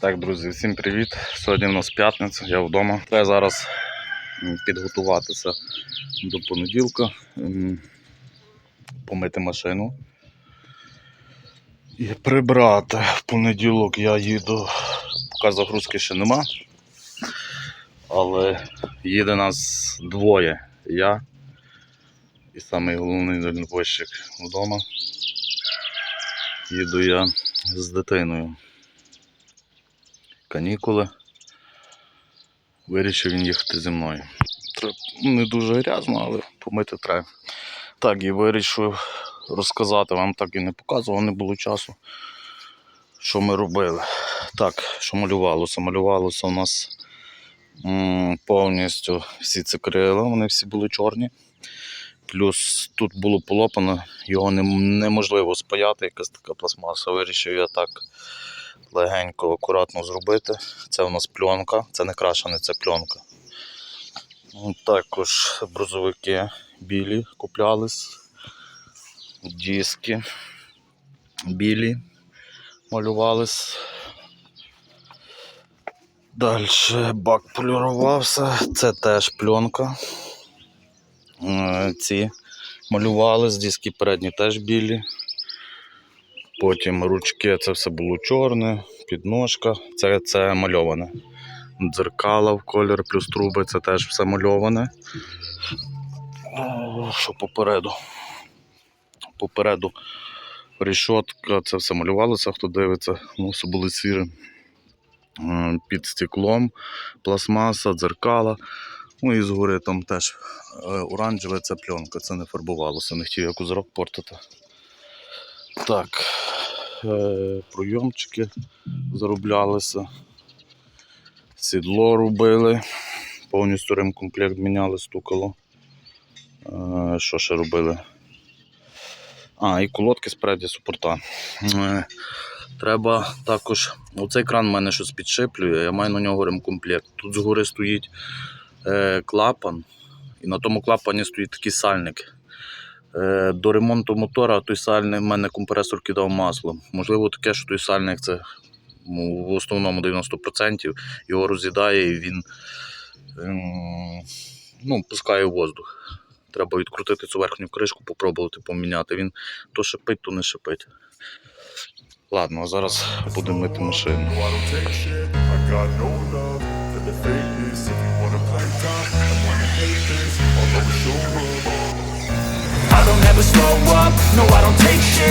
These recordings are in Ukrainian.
Так, друзі, всім привіт. Сьогодні у нас п'ятниця, я вдома. Треба зараз підготуватися до понеділка, помити машину і прибрати. В понеділок я їду, поки загрузки ще нема. Але їде нас двоє. Я і самий головний дальнобойщик вдома. Їду я з дитиною канікули. Вирішив він їхати зі мною. Не дуже грязно, але помити треба. Так, і вирішив розказати, вам так і не показував, не було часу, що ми робили. Так, що малювалося? Малювалося у нас м, повністю всі ці крила, вони всі були чорні. Плюс тут було полопано, його нем- неможливо спаяти, якась така пластмаса. Вирішив я так легенько, акуратно зробити. Це у нас пленка, це не крашене, це пленка. Також брузовики білі куплялись, диски білі малювались. Далі бак полірувався, це теж пленка. Е, Ці малювались, диски передні теж білі. Потім ручки це все було чорне, підножка, це, це мальоване. Дзеркала в колір, плюс труби це теж все мальоване. О, Що попереду? Попереду решетка, це все малювалося, хто дивиться, ну, все було сіре. Під стеклом, пластмаса, дзеркала. Ну і згори там теж е, оранжеве це пленка, це не фарбувалося, не хотів як узрок портити. Так, пройомчики зароблялися, сідло робили, повністю ремкомплект міняли, стукало. Е, що ще робили? А, і колодки спереді супорта. Е, треба також. Оцей кран в мене щось підшиплює, я маю на нього ремкомплект. Тут згори стоїть е, клапан, і на тому клапані стоїть такий сальник. Е, До ремонту мотора той сальник в мене компресор кидав масло. Можливо, таке, що той сальник це ну, в основному 90% його роз'їдає і він ем, ну, пускає воздух. Треба відкрутити цю верхню кришку, попробувати поміняти. Він то шипить, то не шипить. Ладно, а зараз будемо мити машину. No, I don't take shit. I got no love for the fakeness. If you wanna play tough and wanna hate this, I'll always show up. I don't ever slow up, no I don't take shit I got no love for the fakeness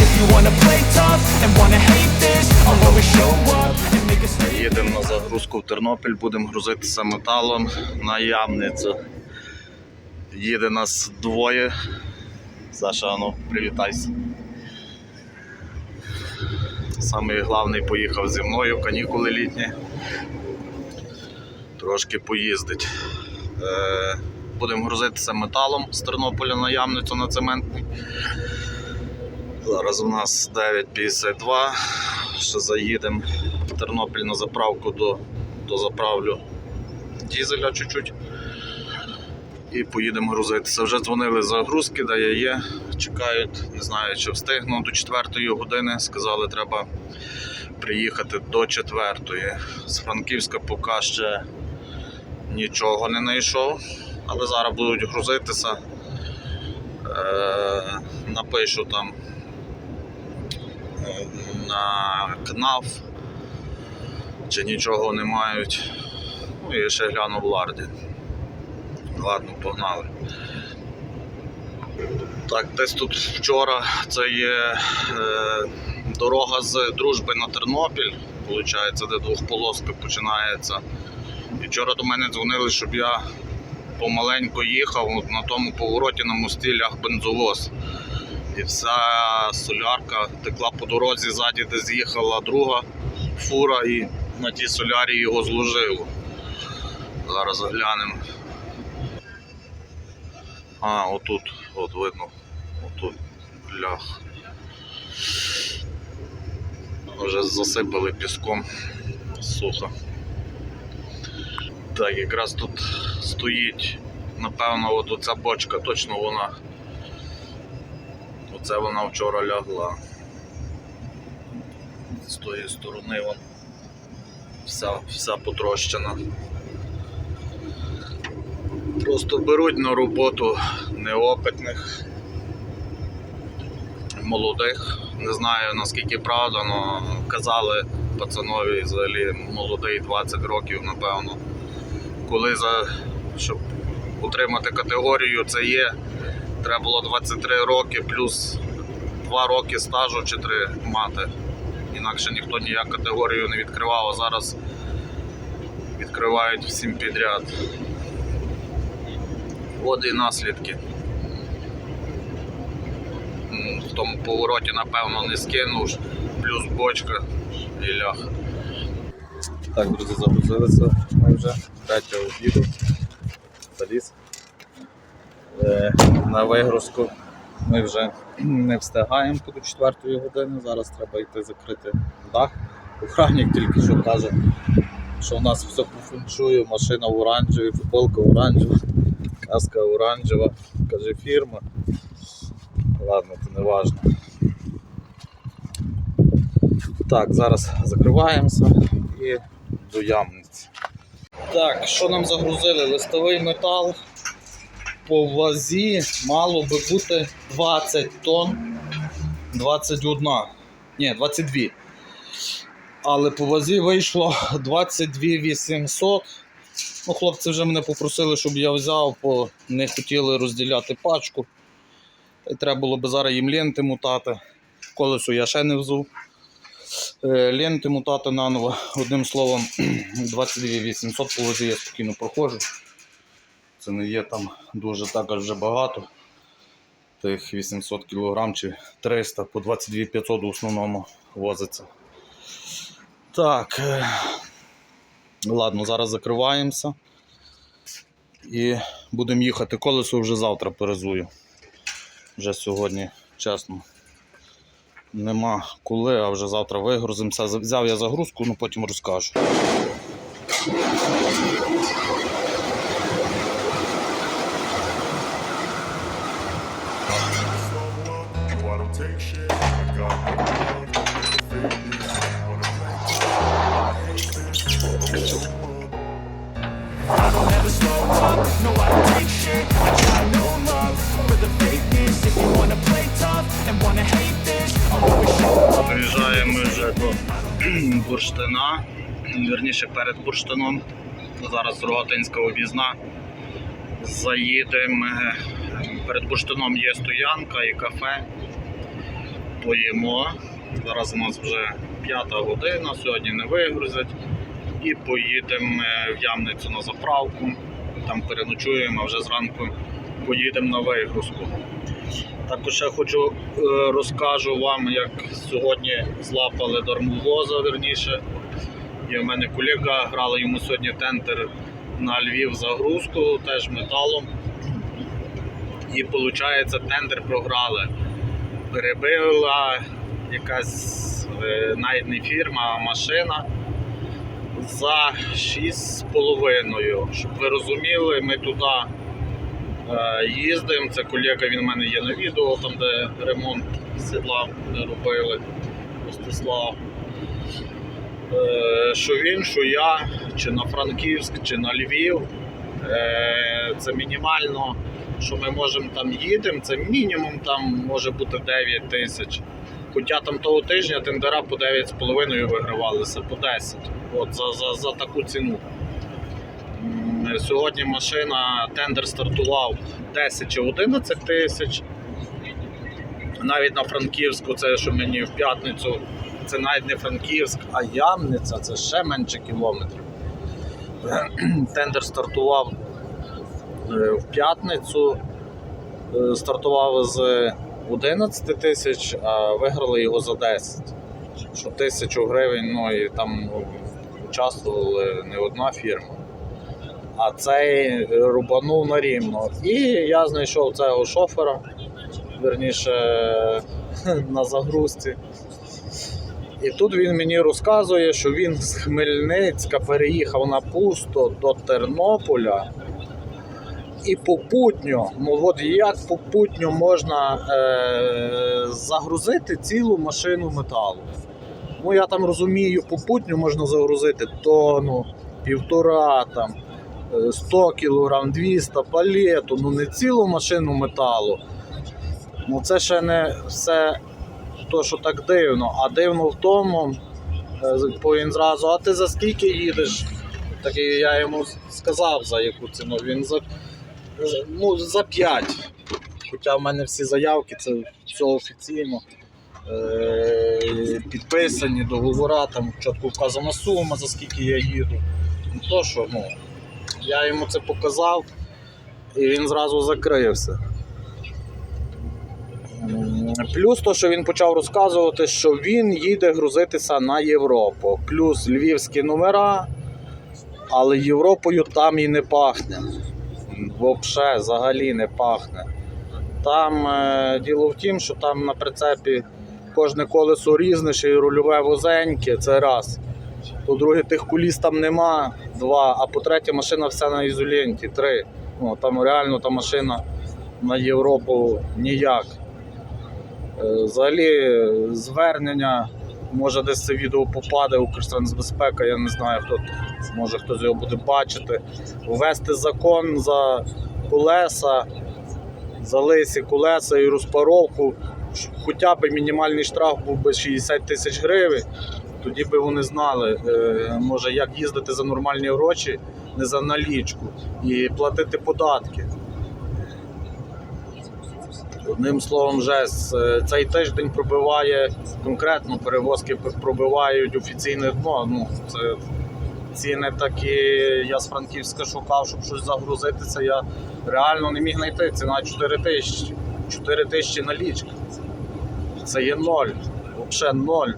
If you wanna play tough and wanna hate this I'll always show up Їдемо на загрузку в Тернопіль, будемо грузитися металом на ямницю. Їде нас двоє. Саша, ну, привітайся. Самий головний поїхав зі мною, канікули літні. Трошки поїздить. Е, будемо грузитися металом з Тернополя на ямницю на цементний. Зараз у нас 9.52. Ще заїдемо в Тернопіль на заправку до, до заправлю дізеля чуть-чуть. І поїдемо грузитися. Вже дзвонили загрузки, де я є. Чекають, не знаю, чи встигну до 4 години. Сказали, треба приїхати до 4. З Франківська поки ще нічого не знайшов, але зараз будуть грузитися. Е, напишу там е, на КНАФ, чи нічого не мають. Ну і ще гляну в ларді. Ладно, погнали. Так, десь тут вчора це є е, дорога з дружби на Тернопіль, виходить, де двохполоска починається. І вчора до мене дзвонили, щоб я помаленько їхав на тому повороті ляг бензовоз. І вся солярка текла по дорозі ззаді, де з'їхала друга фура, і на тій солярі його зложило. Зараз заглянемо. А, отут, от видно, отут лях. Вже засипали піском сухо. Так, якраз тут стоїть, напевно, от оця бочка, точно вона. Оце вона вчора лягла. з тої сторони вон вся, вся потрощена. Просто беруть на роботу неопитних, молодих. Не знаю наскільки правда, але казали пацанові взагалі молодий 20 років, напевно. Коли за щоб отримати категорію, це є, треба було 23 роки плюс 2 роки стажу чи 3 мати. Інакше ніхто ніяк категорію не відкривав, а зараз відкривають всім підряд. От і наслідки. В тому повороті, напевно, не скинув, плюс бочка і ляг. Так, друзі, загрузилися ми вже третя обіду. Заліз. Е, На вигрузку ми вже не встигаємо до 4 години. Зараз треба йти закрити дах. Охранник тільки що каже, що у нас все по машина в оранжевій, футболка оранжева, каска оранжева, каже фірма. Ладно, це не важно. Так, зараз закриваємося і до ямниці. Так, що нам загрузили? Листовий метал по вазі мало би бути 20 тонн. 21. Ні, 22. Але по вазі вийшло 22 800. Ну, хлопці вже мене попросили, щоб я взяв, бо не хотіли розділяти пачку. Треба було би зараз їм ленти мутати. Колесо я ще не взув. Е, Ленти мутати наново. Одним словом, 22 800 я спокійно проходжу. Це не є там дуже так аж вже багато. Тих 800 кг чи 300 по 22 500 в основному возиться. Так. е, Ладно, зараз закриваємося. І будемо їхати. Колесо вже завтра перезую. Вже сьогодні, чесно. Нема коли, а вже завтра вигрузимося. Взяв я загрузку, ну потім розкажу. and wanna hate Приїжджаємо вже до бурштина, вірніше перед бурштином. Зараз Рогатинська об'їзна. Заїдемо. Перед бурштином є стоянка і кафе. Поїмо. Зараз у нас вже п'ята година, сьогодні не вигрузять. І поїдемо в Ямницю на заправку. Там переночуємо, а вже зранку поїдемо на вигрузку. Також ще хочу е, розкажу вам, як сьогодні злапали дармовоза, верніше. І в мене колега грала йому сьогодні тендер на Львів загрузку, теж металом. І виходить, тендер програли. Перебила якась е, навіть не фірма, а машина за 6,5. Щоб ви розуміли, ми туди Їздимо, це колега, він в мене є на відео, там де ремонт сідла робили Ростислав. Е, Що він, що я, чи на Франківськ, чи на Львів. Е, Це мінімально, що ми можемо там їдемо, це мінімум там може бути 9 тисяч. Хоча там того тижня тендера по 9,5 вигравалися, по 10. От за, за, за таку ціну. М, Сьогодні машина, тендер стартував 10 чи 11 тисяч. Навіть на Франківську, це що мені в п'ятницю, це навіть не Франківськ, а Ямниця, це ще менше кілометрів. Тендер стартував е, в п'ятницю, е, стартував з 11 тисяч, а виграли його за 10. Що тисячу гривень, ну і там участвували не одна фірма а цей рубанув на рівно. І я знайшов цього шофера, верніше на загрузці. І тут він мені розказує, що він з Хмельницька переїхав на пусто до Тернополя. І попутньо, ну от як попутньо можна е- загрузити цілу машину металу. Ну я там розумію, попутню можна загрузити тонну, півтора там. Е, 100 кг, 200 палету, ну не цілу машину металу. Ну це ще не все то, що так дивно. А дивно в тому, е, він зразу, а ти за скільки їдеш? Так я йому сказав, за яку ціну. Він за, ну, за 5. Хоча в мене всі заявки, це все офіційно. Е, підписані договора, там чітко вказана сума, за скільки я їду. Ну то що, ну, я йому це показав, і він зразу закрився. Плюс то, що він почав розказувати, що він їде грузитися на Європу. Плюс львівські номера, але Європою там і не пахне. Взагалі, взагалі не пахне. Там е, діло в тім, що там на прицепі кожне колесо різне, ще й рульове возеньке, це раз. По-друге, тих куліс там нема, два. А по-третє, машина вся на ізоленті, три. Ну, там реально та машина на Європу ніяк. Е, Взагалі, звернення, може десь це відео попаде, Укртрансбезпека, я не знаю, хто може хтось його буде бачити. Ввести закон за колеса, за лисі колеса і розпаровку, хоча б мінімальний штраф був би 60 тисяч гривень. Тоді би вони знали, е, може, як їздити за нормальні гроші, не за налічку, і платити податки. Одним словом, жесть, Е, цей тиждень пробиває конкретно перевозки пробивають офіційне дно. Ну, це ціни такі, я з Франківська шукав, щоб щось загрузитися. Я реально не міг знайти. Ціна 4 тисячі. 4 тисячі налічка. Це є ноль. Взагалі ноль.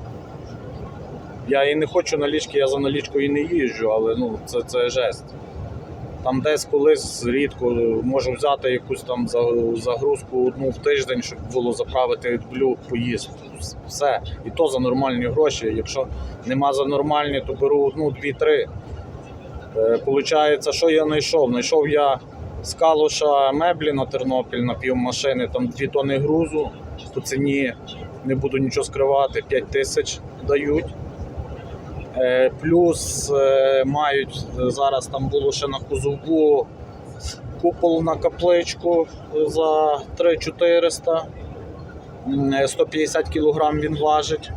Я і не хочу налічки, я за налічкою і не їжджу, але ну, це, це жесть. Там десь колись рідко можу взяти якусь там загрузку одну в тиждень, щоб було заправити блю, поїсти. Все. І то за нормальні гроші. Якщо нема за нормальні, то беру одну, дві, три. Е, Получається, що я знайшов? Знайшов я з Калуша меблі на Тернопіль на півмашини, там 2 тони грузу по ціні, не буду нічого скривати, 5 тисяч дають. Е, Плюс е, мають е, зараз там було ще на кузову купол на капличку за 3400. Е, 150 кг він важить.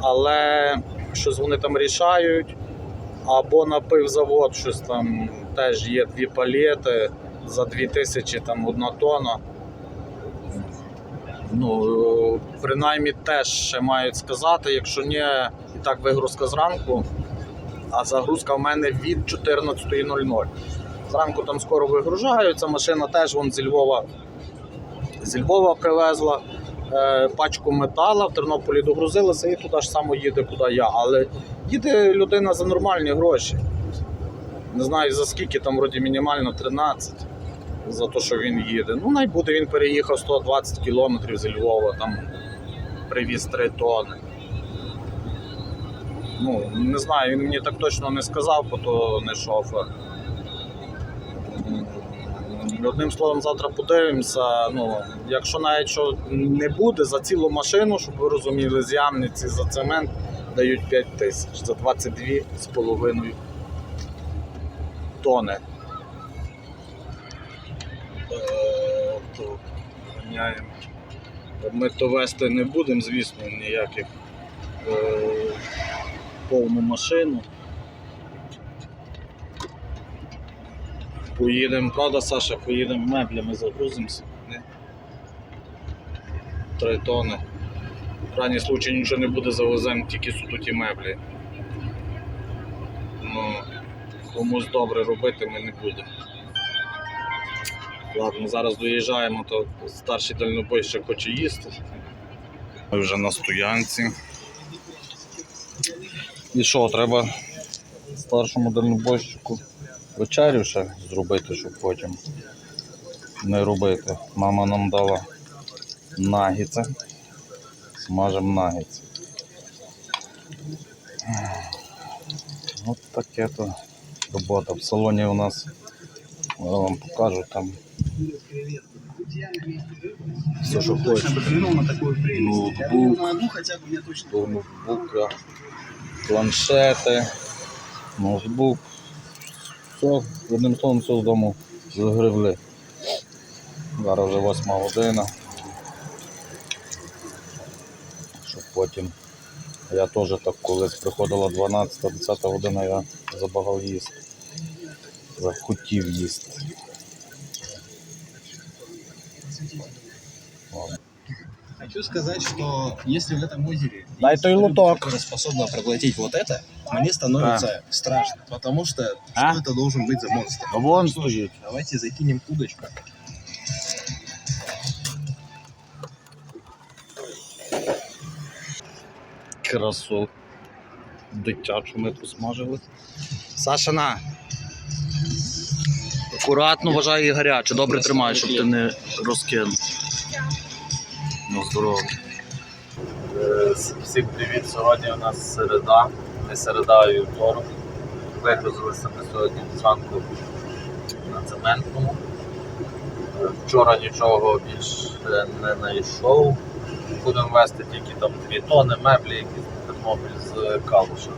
Але щось вони там рішають. Або на пивзавод щось там теж є дві палети за 2000 там одна тонна. Ну, принаймні теж ще мають сказати, якщо ні, так вигрузка зранку, а загрузка в мене від 14.00. Зранку там скоро вигружаються, машина теж вон зі Львова, зі Львова привезла е, пачку метала, в Тернополі догрузилася і туди ж само їде, куди я. Але їде людина за нормальні гроші. Не знаю за скільки, там вроді мінімально 13 за те, що він їде. Ну, най буде, він переїхав 120 кілометрів зі Львова, там привіз 3 тони. Ну, не знаю, він мені так точно не сказав, бо то не шофер. Одним словом, завтра подивимося. Ну, якщо навіть що не буде за цілу машину, щоб ви розуміли, з ямниці за цемент дають 5 тисяч за 22,5 тони. Е. Ми то вести не будемо, звісно, ніяких е, повну машину. Поїдемо, правда, Саша, поїдемо меблями, загрузимося. Не? Три тони. В крайній случай нічого не буде, завеземо тільки сутуті меблі. Ну, комусь добре робити ми не будемо. Ладно, зараз доїжджаємо, то старший дальнобойщик хоче їсти. Ми вже на стоянці. І що, треба старшому дальнобойщику вечерю ще зробити, щоб потім не робити. Мама нам дала нагіце. Смажемо нагіце. От таке то робота. В салоні у нас я вам покажу там все, що хочеш. Время. Ноутбук, планшети, ноутбук. Все, одним словом, все з дому загребли. Зараз вже восьма година. Щоб потім. Я теж так колись приходила 12-10 година, я забагав їсти. Захотів їсти. Хочу сказать, что если в этом озере Дай есть той рыба, луток. которая способна проглотить вот это, мне становится страшно, потому что А? что это должен быть за монстр? А вон стоїть. Давайте закинем удочку. Красу. Дитячу ми посмажили. Саша, на. Акуратно вважай її гаряче, добре тримай, щоб ти не розкинув. Ну, здорово. Всім привіт. Сьогодні у нас середа, не середа, а вівторок. Вигрузилися ми сьогодні зранку на цементному. Е, Вчора нічого більш е, не знайшов. Будемо вести тільки там дві тони меблі, які з Тернопіль з Калуша.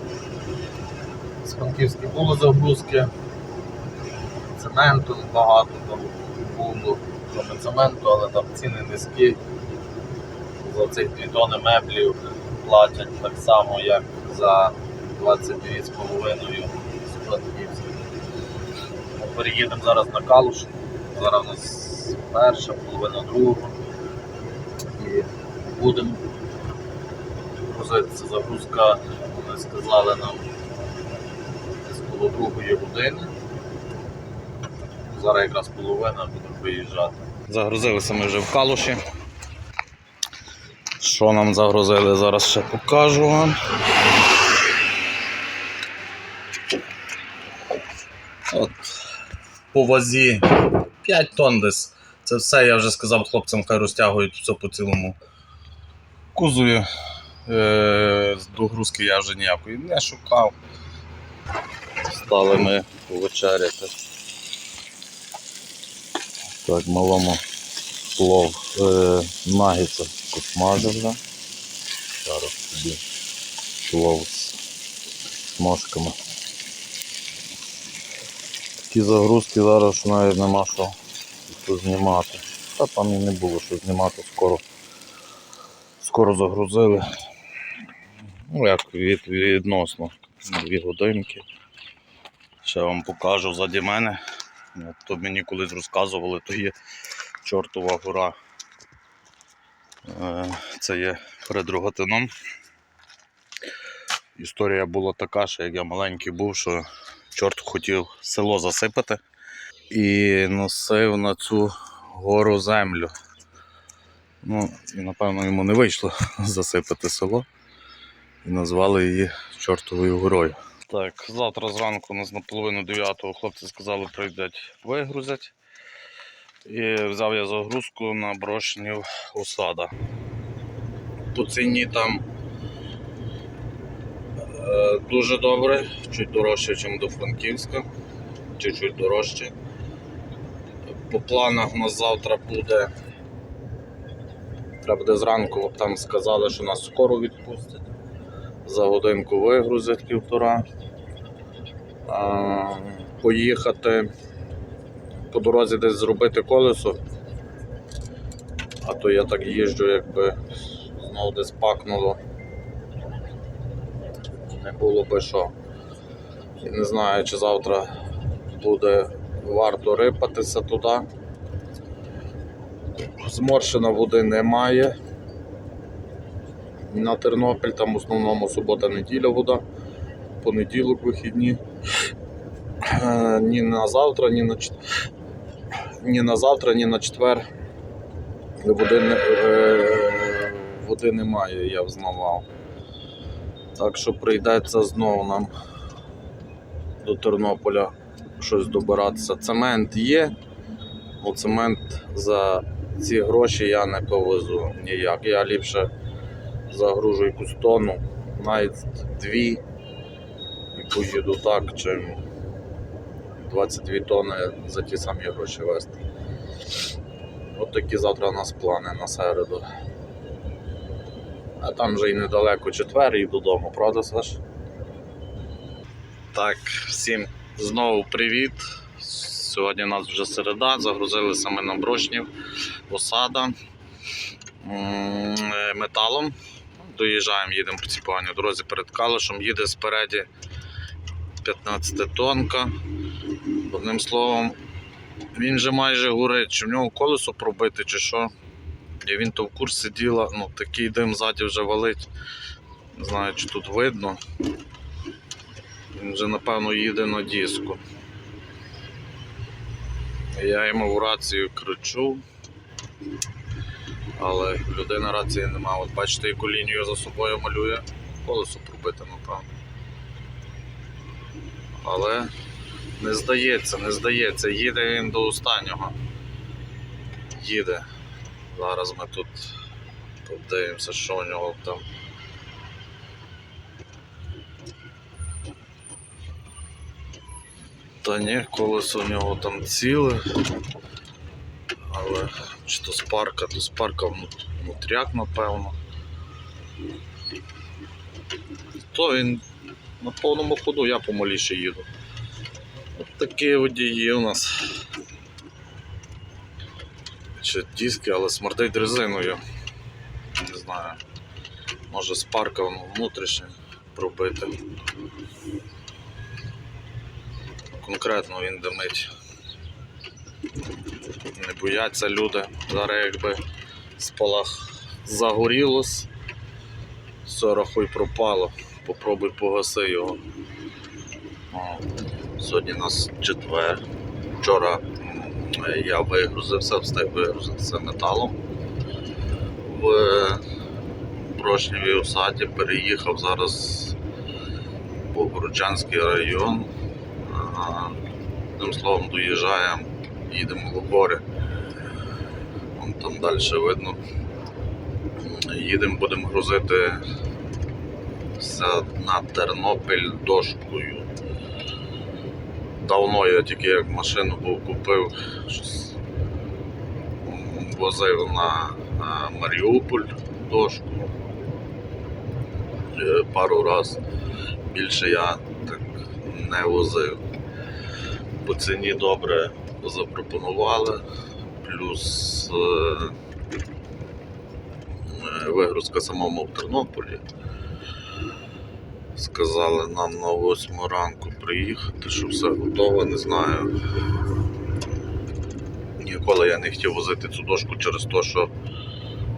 З Франківської було загрузки, цементу багато там було, кроме цементу, але там ціни низькі за цих дві тони меблів платять так само, як за 22,5 з. Ми переїдемо зараз на Калуш. Зараз у нас перша, половина другого. І будемо грузитися. Загрузка, вони сказали нам десь коло другої години. Зараз якраз половина будемо виїжджати. Загрузилися ми вже в калуші. Що нам загрузили, зараз ще покажу вам. От, по вазі 5 тонн десь. Це все, я вже сказав хлопцям, хай розтягують все по цілому кузові. Е, догрузки я вже ніякої не шукав. Стали ми повечеряти. Так, малому плов е, посмажив вже. Зараз тобі плов з ножками. Такі загрузки зараз навіть нема що знімати. Та там і не було що знімати, скоро, скоро загрузили. Ну як від, відносно дві годинки. Ще вам покажу ззаді мене. От То мені колись розказували, то є чортова гора. Е, Це є перед Рогатином. Історія була така, що як я маленький був, що чорт хотів село засипати і носив на цю гору землю. Ну, і напевно йому не вийшло засипати село. І назвали її Чортовою горою. Так, завтра зранку у нас на половину дев'ятого хлопці сказали, прийдуть вигрузять. І взяв я загрузку на брошнів осада. По ціні там е, дуже добре, чуть дорожче, ніж до Франківська, чуть-чуть дорожче. По планах у нас завтра буде. Треба буде зранку, там сказали, що нас скоро відпустять. За годинку вигрузять півтора. Поїхати по дорозі десь зробити колесо. А то я так їжджу, якби знову десь пакнуло. Не було би що. І не знаю, чи завтра буде варто рипатися туди. Зморщена води немає. На Тернопіль там в основному субота-неділя вода, понеділок вихідні. Е, Ні на завтра, ні на ні на завтра, ні на четвер. Води, е, води немає, я взнавав. Так що прийдеться знову нам до Тернополя щось добиратися. Цемент є, але цемент за ці гроші я не повезу ніяк. Я ліпше загружу якусь тонну, навіть дві і поїду так, чим 22 тонни за ті самі гроші вести. От такі завтра у нас плани на середу. А там вже і недалеко четвер і додому, правда, Саш? Так, всім знову привіт. Сьогодні у нас вже середа, загрузилися ми на брошнів, осада е, металом. Доїжджаємо, їдемо по цій поганій дорозі перед калишем, їде спереді 15 тонка. Одним словом, він же майже горить, чи в нього колесо пробите, чи що. І він то в курсі діла, ну такий дим ззаді вже валить. Не знаю, чи тут видно. Він вже напевно їде на диску. Я йому в рацію кричу, але в людини рації нема. От бачите, яку лінію за собою малює. Колесо пробите, напевно. Але не здається, не здається, їде він до останнього. Їде. Зараз ми тут подивимося, що у нього там. Та ні, колесо у нього там ціле. Але чи то спарка, то спарка внут- внутряк, напевно. То він на повному ходу, я помаліше їду. От такі водії у нас. Чи диски, але смердить резиною. Не знаю. Може спарка воно внутрішня пробити. Конкретно він димить. Не бояться люди. Зараз якби спалах загорілось, все рахуй пропало. Попробуй погаси його. О, сьогодні у нас четвер. Вчора я вигрузився, встиг вигрузитися металом в Брошнєвій осаді, переїхав зараз в Богородчанський район. Одним словом, доїжджаємо, їдемо в гори. Вон там далі видно. Їдемо, будемо грузити на Тернопіль дошкою. Давно я тільки як машину був купив, щось возив на Маріуполь дошку. Е, Пару раз більше я так не возив. По ціні добре запропонували, плюс е, е, вигрузка самому в Тернополі. Сказали нам на 8 ранку приїхати, що все готово, не знаю. Ніколи я не хотів возити цю дошку через те, що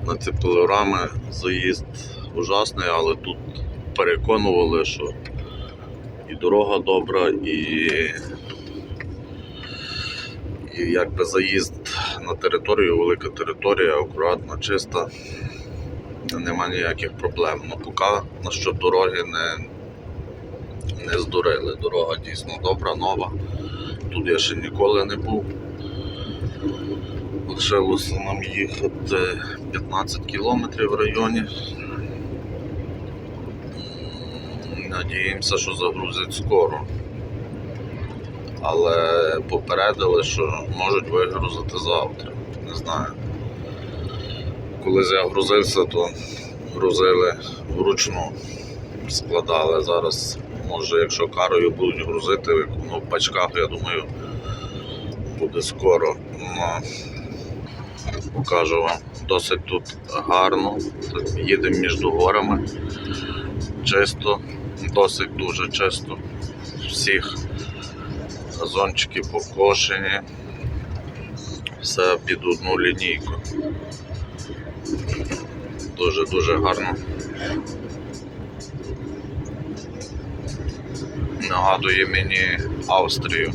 на ці пилорами заїзд ужасний, але тут переконували, що і дорога добра, і, і якби заїзд на територію, велика територія, акуратна, чиста. Нема ніяких проблем. Ну поки насчет дороги не, не здурили. Дорога дійсно добра, нова. Тут я ще ніколи не був. Лишилося нам їхати 15 кілометрів в районі. Надіємося, що загрузять скоро. Але попередили, що можуть вигрузити завтра. Не знаю. Коли я грузився, то грузили вручну, складали. Зараз, може, якщо карою будуть грузити, ну, в пачках, я думаю, буде скоро. Ну, покажу вам. Досить тут гарно. Їдемо між горами. Чисто, досить дуже чисто. Всіх газончики покошені. Все під одну лінійку. Дуже-дуже гарно. Нагадує мені Австрію.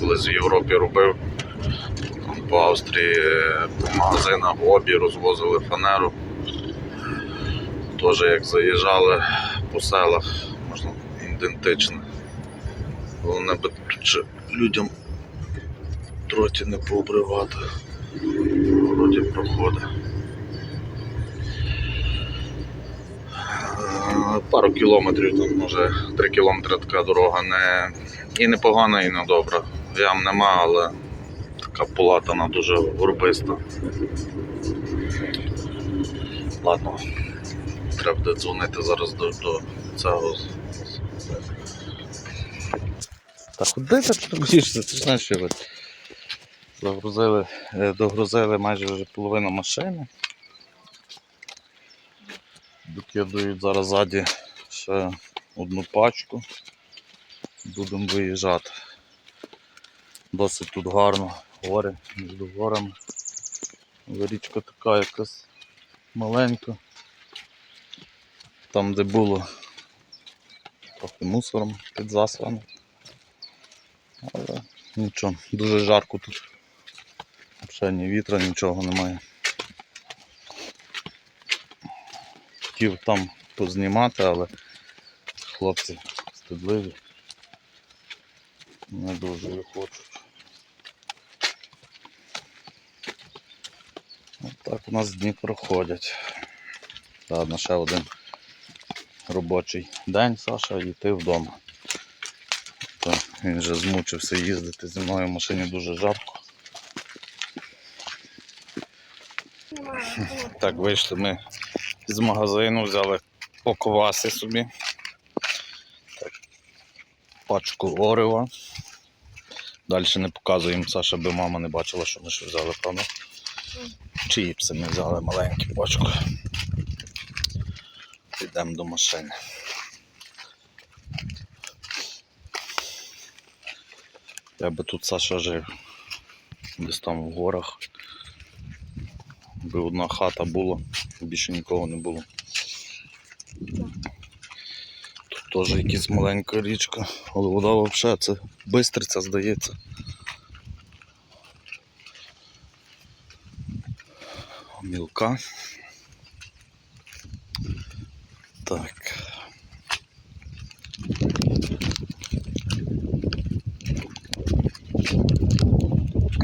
Коли з Європі робив, там по Австрії е, по магазинах обі розвозили фанеру. Теж як заїжджали по селах, можна ідентично. Головне би людям троті не пообривати. Вроді проходить. Е, Пару кілометрів, там, може 3 кілометри така дорога не і не погана, і не добра. Ям нема, але така полатана дуже горбиста. Ладно, треба буде дзвонити зараз до, до цього Та куди ти тут боїшся? Ти ж знаєш, що ви загрузили, е, догрузили майже вже половину машини. Докидують зараз ззаді ще одну пачку. Будемо виїжджати. Досить тут гарно, гори між горами. Річка така якась маленька. Там, де було трохи мусором під засланом. Але нічого, дуже жарко тут. Взагалі ні вітра, нічого немає. Хотів там познімати, але хлопці стидливі. Не дуже хочуть. От так у нас дні проходять. Ладно, ще один робочий день, Саша, і йти вдома. То він вже змучився їздити зі мною в машині дуже жарко. Так, вийшли ми з магазину, взяли по собі. Так, пачку Орева. Далі не показуємо, Саша, би мама не бачила, що ми що взяли, правда? Чіпси ми взяли маленьку пачку. Підемо до машини. Я би тут Саша жив. Десь там в горах. Би одна хата була, більше нікого не було. Тут теж якась маленька річка, але вода взагалі це бистриця, здається. Мілка. Так.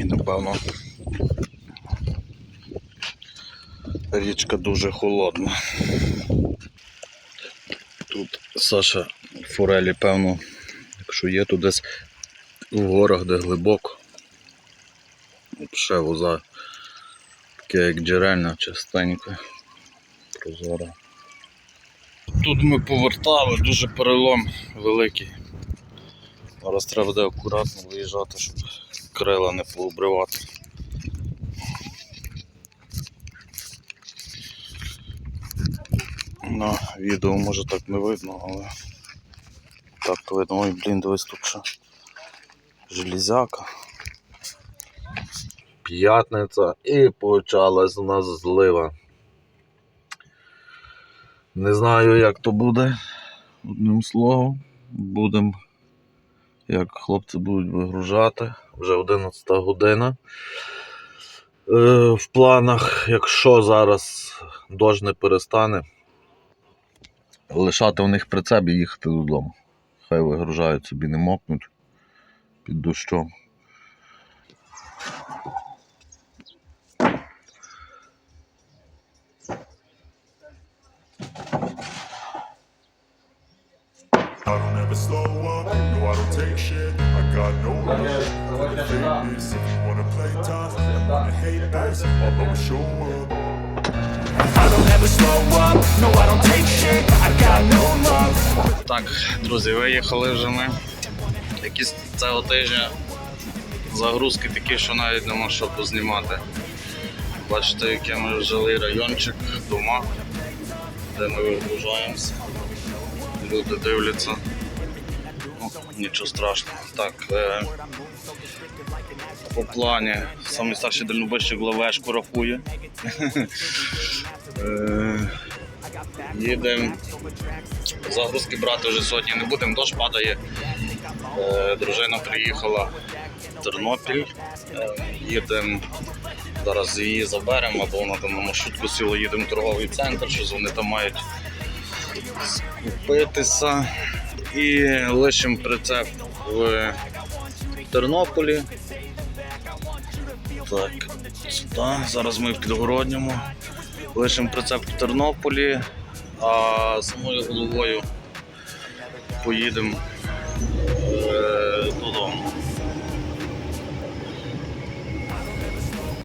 І напевно річка дуже холодна. Тут Саша форелі, певно, якщо є, то десь в горах, де глибоко. Ще воза таке як джерельна, частенька, прозора. Тут ми повертали, дуже перелом великий. Зараз треба буде акуратно виїжджати, щоб крила не пообривати. На відео може так не видно, але так то видно. Ой, блін, дивись тут ще железяка. П'ятниця і почалась у нас злива. Не знаю, як то буде. Одним словом, будемо, як хлопці будуть вигружати. Вже 11 година. Е, в планах, якщо зараз дощ не перестане, Лишати у них прицеп і їхати додому. Хай вигружають собі, не мокнуть під дощом. I don't ever slow up, no I don't take shit I got no love for the fakeness If you wanna play tough and wanna hate this I'll always show up Так, друзі, виїхали вже ми. Якісь цього тижня загрузки такі, що навіть нема що познімати. Бачите, який ми жили райончик, дома, де ми вигружаємося. Люди дивляться. Ну, нічого страшного. Так, е, по плані самий старший дальнобойщик Лавешку рахує. Е, Їдемо Загрузки брати вже сьогодні не будемо, дощ падає. Е, Дружина приїхала в Тернопіль. Е, Їдемо, зараз її заберемо, або вона там на маршрутку сіла, їдемо в торговий центр, що вони там мають скупитися. І лишимо прицеп в Тернополі. Так, сюди. Зараз ми в Підгородньому. Лишимо прицеп в Тернополі а самою головою поїдемо е, додому.